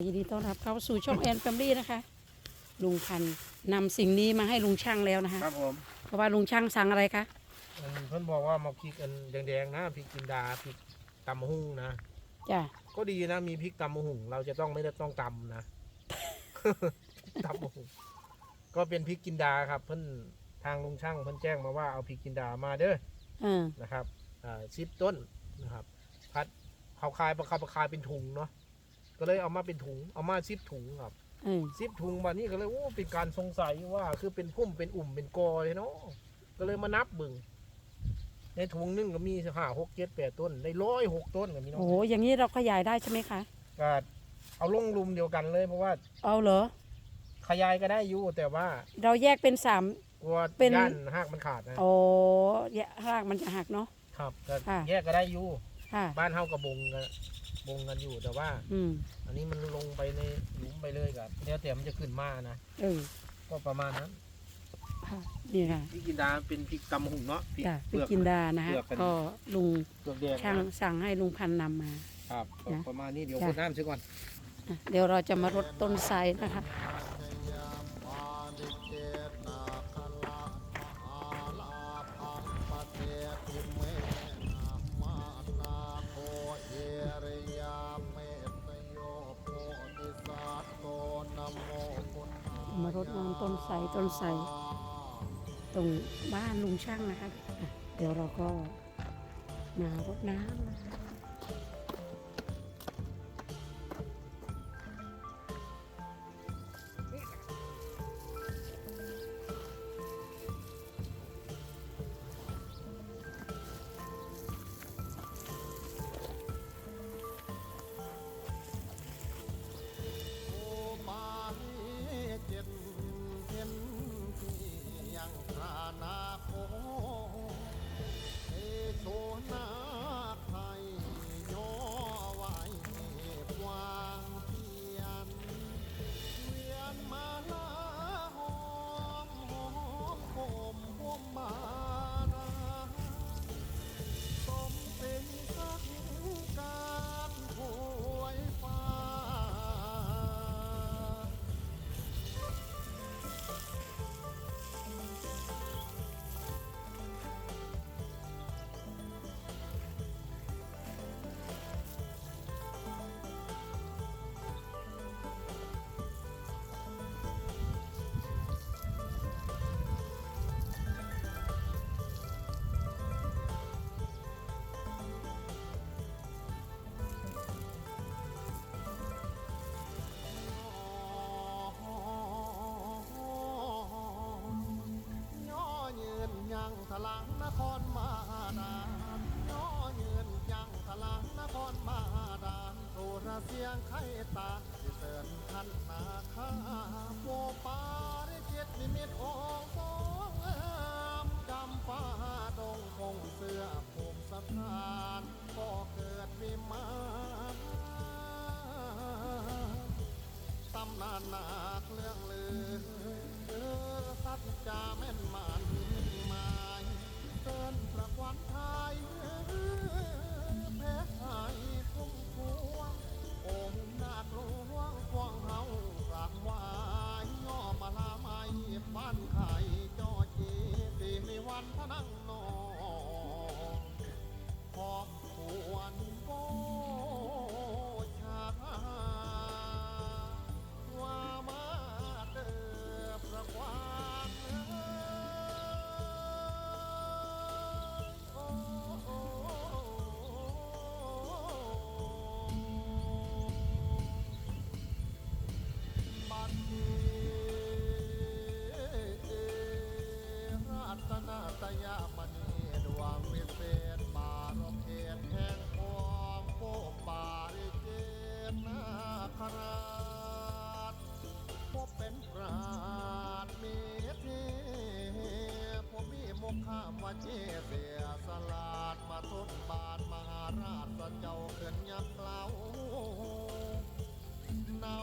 ยินดีต้อนรับเข้าสู่ช่องแอนแฟมลี่นะคะ ลุงพันธุ์นำสิ่งนี้มาให้ลุงช่างแล้วนะคะครับผมเพราะว่าลุงช่างสั่งอะไรคะอันเพิ่นบอกว่ามาพริกอันแดงๆนะพริกจินดาพริกตำมะฮุ่งนะจ้ะก็ดีนะมีพริกตำมะฮุ่งเราจะต้องไม่ได้ต้องตำนะ ตำมะฮุ่งก็เป็นพริกจินดาครับ เพิ่นทางลุงช่างเพิ่นแจ้งมาว่าเอาพริกจินดามาเด้อเออนะครับอ่าสิบต้นนะครับพัดเขาคายประคาประคายเป็นถุงเนาะ ก็เลยเอามาเป็นถุงเอามาสิบถุงครับเออสิบถุงมานี่ก็เลยโอ้เป็นการสงสัยว่า คือเป็นพุ่มเป็นอุ่มเป็นกอเลยเนาะก็เลยมานับเบึงในถุงหนึงก็มีห้าหกเจ็ดแปดต้นได้ร้อยหกต้นก็มีเนาะโอ้โหอย่างนี้เราขยายได้ใช่ไหมคะ ก็เอาลงรุมเดียวกันเลยเพราะว่าเอาเหรอ ขยายก็ได้อยู่แต่ว่าเราแยกเป็นสาม กลัวเป็นย่านหากมันขาดนะโอ้แยกรากมันจะหักเนาะ ครับก็ค่ะ แยกก็ได้อยู่ ค่ะ บ้านเฮากับบงกันบงกันอยู่แต่ว่า อืมอันนี้มันลงไปในหลุมไปเลยกับเดี๋ยวแต่มันจะขึ้นมานะเออก็ประมาณนั้นค่ะนี่ค่ะพริกกินดาเป็นพริกตำหุ่งเนาะพริกจ้ะเปพี่ลือกกินดานะคะเปลือกเป็นก็ลุงเปลือกแดงช่างสั่งให้ลุงพันธุ์นำมา ครับก็นะประมาณนี้เดี๋ยวจ้ะ คนน้ำซะก่อน อะเดี๋ยวเราจะมารดต้นไทรนะคะ มารดน้ำต้นไทรต้นไทรตรงบ้านลุงช่างนะคะอะเดี๋ยวเราก็มารดน้ำนะคะ เสียงไข่ตาที่เตือนทันนาคาโปปาริจิตนิมิตองค์ทรงงามจำฟ้าดงคงเสื้อภูมิสถานก็เกิดวิมานตำนานนาคเรื่องลือเออสัจจาแม่นมัน ยามณีดวงวิเศษบารเขตแห่งความโปกบาริเจตนาคราชพบเป็นปราดมีเทผมมีมุขข้ามว่าเจเสียสลาดมาทดบาทมหาราชเจ้าเกินยับเกลาเนา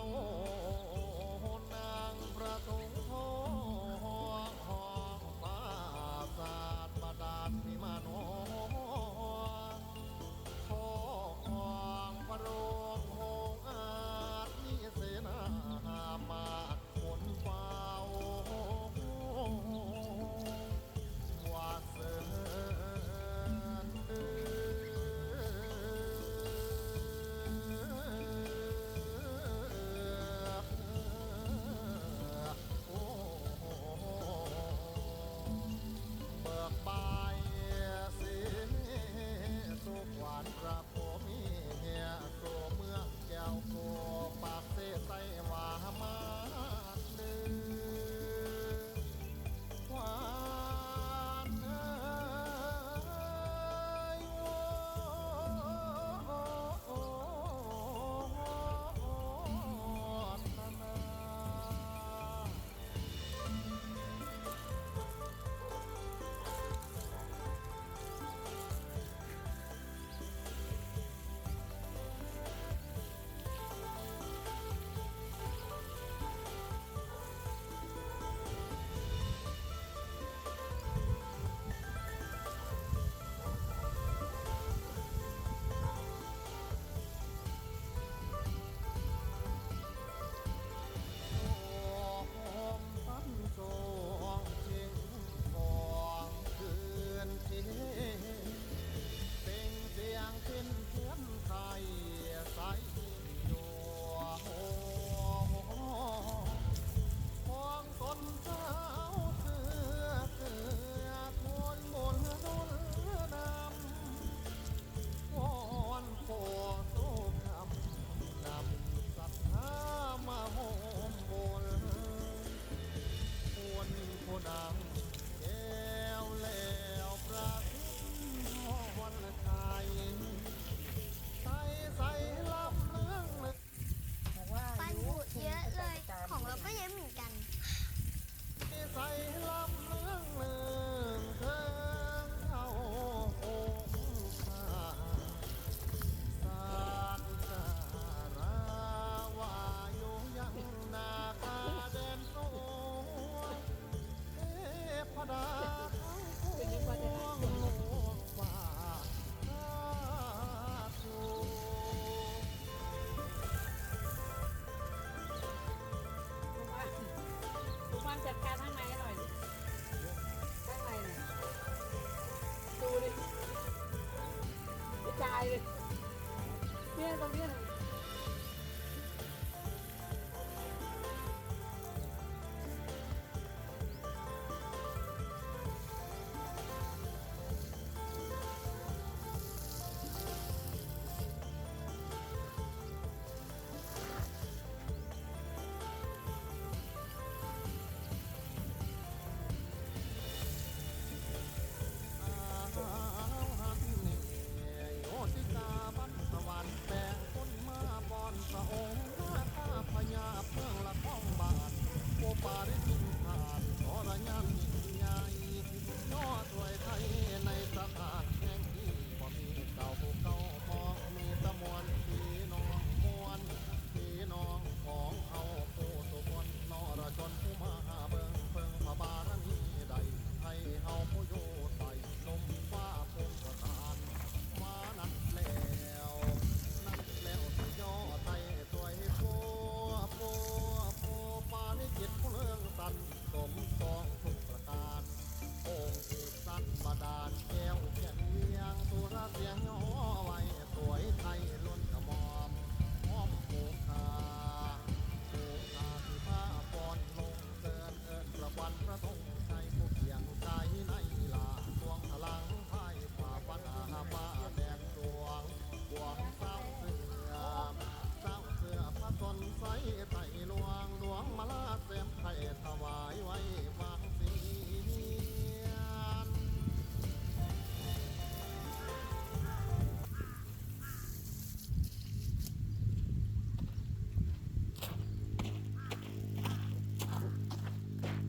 จัดการข้างในให้หน่อยดิข้างในหน่อยดูดิกระจายเลยเนี่ยตรงเนี้ย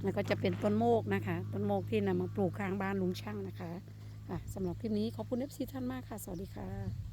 แล้วก็จะเป็นต้นโมกนะคะ ต้นโมกที่นำมาปลูกข้างบ้านลุงช่างนะคะสำหรับคลิปนี้ขอบคุณเอฟซีท่านมากค่ะ สวัสดีค่ะ